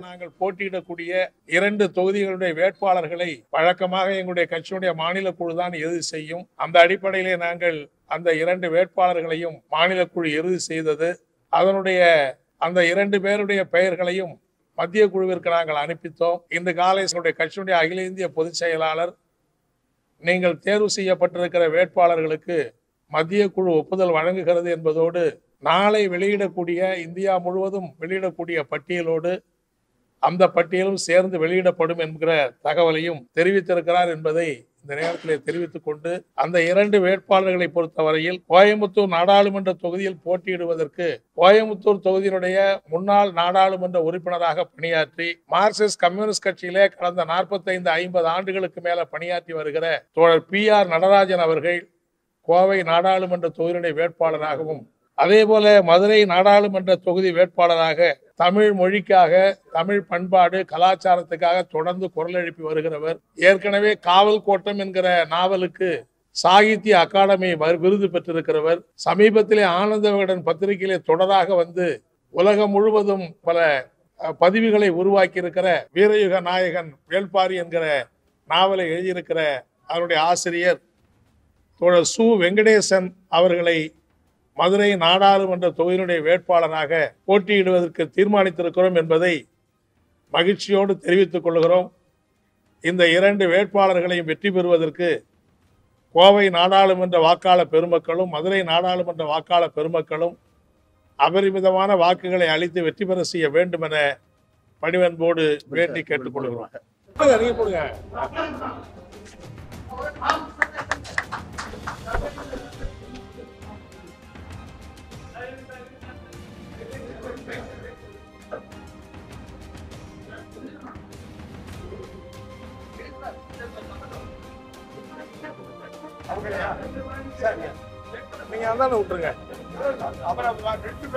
நாங்கள் போட்டியிடக்கூடிய இரண்டு தொகுதிகளுடைய வேட்பாளர்களை வழக்கமாக எங்களுடைய கட்சியுடைய மாநில குழு தான் இறுதி செய்யும்? அந்த அடிப்படையிலே நாங்கள் அந்த இரண்டு வேட்பாளர்களையும் மாநில குழு இறுதி செய்தது. அதனுடைய அந்த இரண்டு பேருடைய பெயர்களையும் மத்திய குழுவிற்கு நாங்கள் அனுப்பித்தோம். இந்த காலை என்னுடைய கட்சியினுடைய அகில இந்திய பொதுச் செயலாளர் நீங்கள் தேர்வு செய்யப்பட்டிருக்கிற வேட்பாளர்களுக்கு மத்திய குழு ஒப்புதல் வழங்குகிறது என்பதோடு நாளை வெளியிடக்கூடிய இந்தியா முழுவதும் வெளியிடக்கூடிய பட்டியலோடு அந்த பட்டியலும் சேர்ந்து வெளியிடப்படும் என்கிற தகவலையும் தெரிவித்திருக்கிறார் என்பதை இந்த நேரத்தில் தெரிவித்துக் கொண்டு அந்த இரண்டு வேட்பாளர்களை பொறுத்தவரையில் கோயம்புத்தூர் நாடாளுமன்ற தொகுதியில் போட்டியிடுவதற்கு கோயம்புத்தூர் தொகுதியினுடைய முன்னாள் நாடாளுமன்ற உறுப்பினராக பணியாற்றி மார்க்சிஸ்ட் கம்யூனிஸ்ட் கட்சியிலே கடந்த நாற்பத்தைந்து ஐம்பது ஆண்டுகளுக்கு மேல பணியாற்றி வருகிற தோழர் பி ஆர் நடராஜன் அவர்கள் கோவை நாடாளுமன்ற தொகுதியினுடைய வேட்பாளராகவும் அதே போல மதுரை நாடாளுமன்ற தொகுதி வேட்பாளராக தமிழ் மொழிக்காக தமிழ் பண்பாடு கலாச்சாரத்துக்காக தொடர்ந்து குரல் எழுப்பி வருகிறவர். ஏற்கனவே காவல் கோட்டம் என்கிற நாவலுக்கு சாகித்ய அகாடமி விருது பெற்றிருக்கிறவர். சமீபத்திலே ஆனந்த விகடன் பத்திரிகையிலே தொடராக வந்து உலகம் முழுவதும் பல பதிவுகளை உருவாக்கி இருக்கிற வீரயுக நாயகன் வேள்பாரி என்கிற நாவலை எழுதியிருக்கிற அவருடைய ஆசிரியர் தோழர் சு. வெங்கடேசன் அவர்களை மதுரை நாடாளுமன்ற தொகுதியினுடைய வேட்பாளராக போட்டியிடுவதற்கு தீர்மானித்திருக்கிறோம் என்பதை மகிழ்ச்சியோடு தெரிவித்துக் கொள்கிறோம். இந்த இரண்டு வேட்பாளர்களையும் வெற்றி பெறுவதற்கு கோவை நாடாளுமன்ற வாக்காளர் பெருமக்களும் மதுரை நாடாளுமன்ற வாக்காளர் பெருமக்களும் அபரிமிதமான வாக்குகளை அளித்து வெற்றி பெற செய்ய வேண்டும் என பணிவன்போடு வேண்டி கேட்டுக்கொள்கிறோம். போடுங்க, நீங்க போடுங்க நீங்க அந்தாண்ட விட்டுருங்க. அப்புறம் ரெண்டு